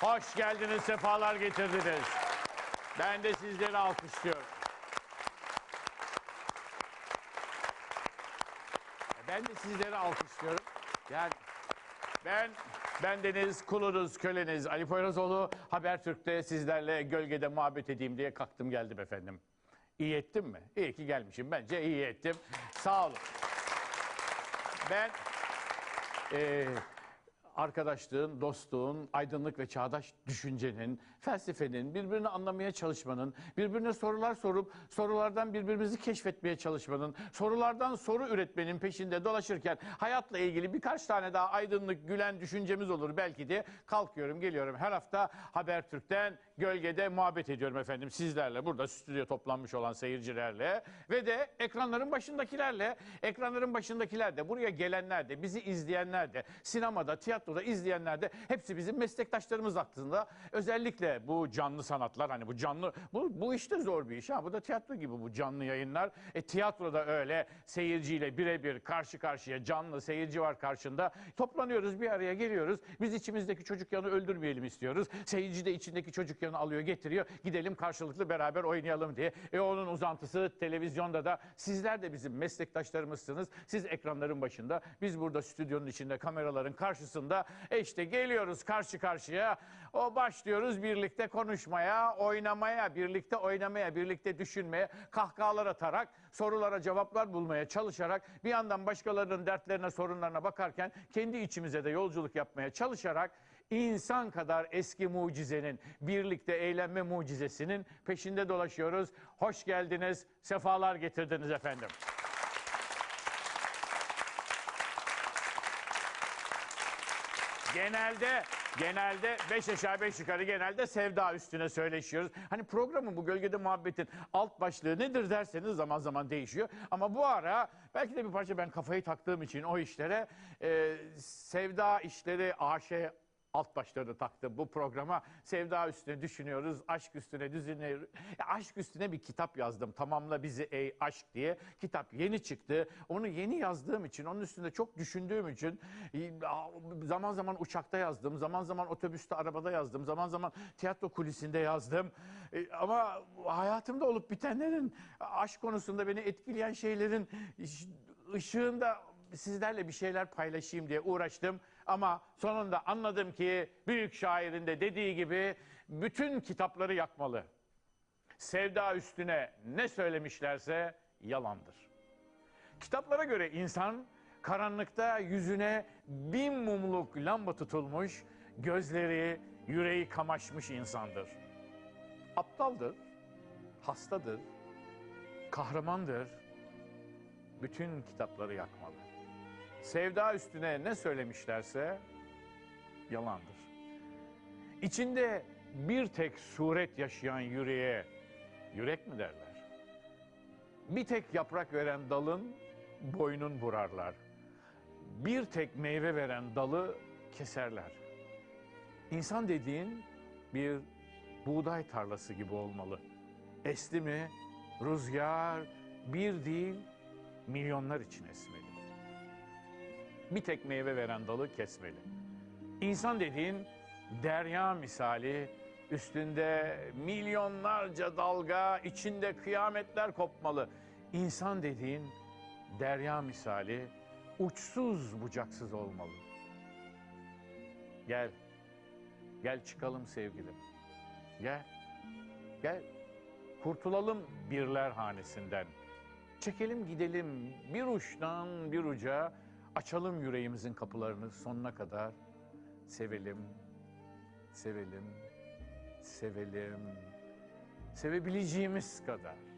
Hoş geldiniz, sefalar getirdiniz. Ben de sizleri alkışlıyorum. Ben de sizleri alkışlıyorum. Yani ben ben Deniz, kulunuz, köleniz Ali Poyrazoğlu. Habertürk'te sizlerle gölgede muhabbet edeyim diye kalktım geldim efendim. İyi ettim mi? İyi ki gelmişim. Bence iyi ettim. Sağ olun. Ben eee, arkadaşlığın, dostluğun, aydınlık ve çağdaş düşüncenin, felsefenin, birbirini anlamaya çalışmanın, birbirine sorular sorup sorulardan birbirimizi keşfetmeye çalışmanın, sorulardan soru üretmenin peşinde dolaşırken hayatla ilgili birkaç tane daha aydınlık, gülen düşüncemiz olur. Belki de kalkıyorum, geliyorum. Her hafta Habertürk'ten gölgede muhabbet ediyorum efendim. Sizlerle, burada stüdyo toplanmış olan seyircilerle ve de ekranların başındakilerle, ekranların başındakiler de, buraya gelenler de, bizi izleyenler de, sinemada, tiyatroda izleyenler de hepsi bizim meslektaşlarımız aslında. Özellikle bu canlı sanatlar, hani bu canlı, bu, bu işte zor bir iş ha. Bu da tiyatro gibi bu canlı yayınlar. E tiyatroda öyle seyirciyle birebir karşı karşıya canlı seyirci var karşında. Toplanıyoruz bir araya geliyoruz. Biz içimizdeki çocuk yanı öldürmeyelim istiyoruz. Seyirci de içindeki çocuk yanı alıyor getiriyor. Gidelim karşılıklı beraber oynayalım diye. E onun uzantısı televizyonda da sizler de bizim meslektaşlarımızsınız. Siz ekranların başında. Biz burada stüdyonun içinde kameraların karşısında. E işte geliyoruz karşı karşıya. O başlıyoruz birlikte konuşmaya, oynamaya, birlikte oynamaya, birlikte düşünmeye, kahkahalar atarak, sorulara cevaplar bulmaya çalışarak, bir yandan başkalarının dertlerine, sorunlarına bakarken kendi içimize de yolculuk yapmaya çalışarak insan kadar eski mucizenin, birlikte eğlenme mucizesinin peşinde dolaşıyoruz. Hoş geldiniz, sefalar getirdiniz efendim. Genelde genelde beş aşağı beş yukarı genelde sevda üstüne söyleşiyoruz. Hani programın bu gölgede muhabbetin alt başlığı nedir derseniz zaman zaman değişiyor. Ama bu ara belki de bir parça ben kafayı taktığım için o işlere e, sevda işleri AŞ alt başlarını taktım bu programa. Sevda üstüne düşünüyoruz, aşk üstüne düşünüyoruz. Ya aşk üstüne bir kitap yazdım. Tamamla bizi ey aşk diye. Kitap yeni çıktı. Onu yeni yazdığım için, onun üstünde çok düşündüğüm için e, zaman zaman uçakta yazdım, zaman zaman otobüste, arabada yazdım, zaman zaman tiyatro kulisinde yazdım. E, Ama hayatımda olup bitenlerin, aşk konusunda beni etkileyen şeylerin ışığında sizlerle bir şeyler paylaşayım diye uğraştım. Ama sonunda anladım ki büyük şairin de dediği gibi bütün kitapları yakmalı. Sevda üstüne ne söylemişlerse yalandır. Kitaplara göre insan karanlıkta yüzüne bin mumluk lamba tutulmuş, gözleri, yüreği kamaşmış insandır. Aptaldır, hastadır, kahramandır. Bütün kitapları yakmalı. Sevda üstüne ne söylemişlerse yalandır. İçinde bir tek suret yaşayan yüreğe yürek mi derler? Bir tek yaprak veren dalın boynun vurarlar. Bir tek meyve veren dalı keserler. İnsan dediğin bir buğday tarlası gibi olmalı. Esti mi rüzgar bir değil milyonlar için esmeli. Bir tek meyve veren dalı kesmeli. İnsan dediğin derya misali üstünde milyonlarca dalga içinde kıyametler kopmalı. İnsan dediğin derya misali uçsuz bucaksız olmalı. Gel, gel çıkalım sevgilim. Gel, gel. Kurtulalım birler hanesinden. Çekelim gidelim bir uçtan bir uca, açalım yüreğimizin kapılarını sonuna kadar. Sevelim, sevelim, sevelim, sevebileceğimiz kadar.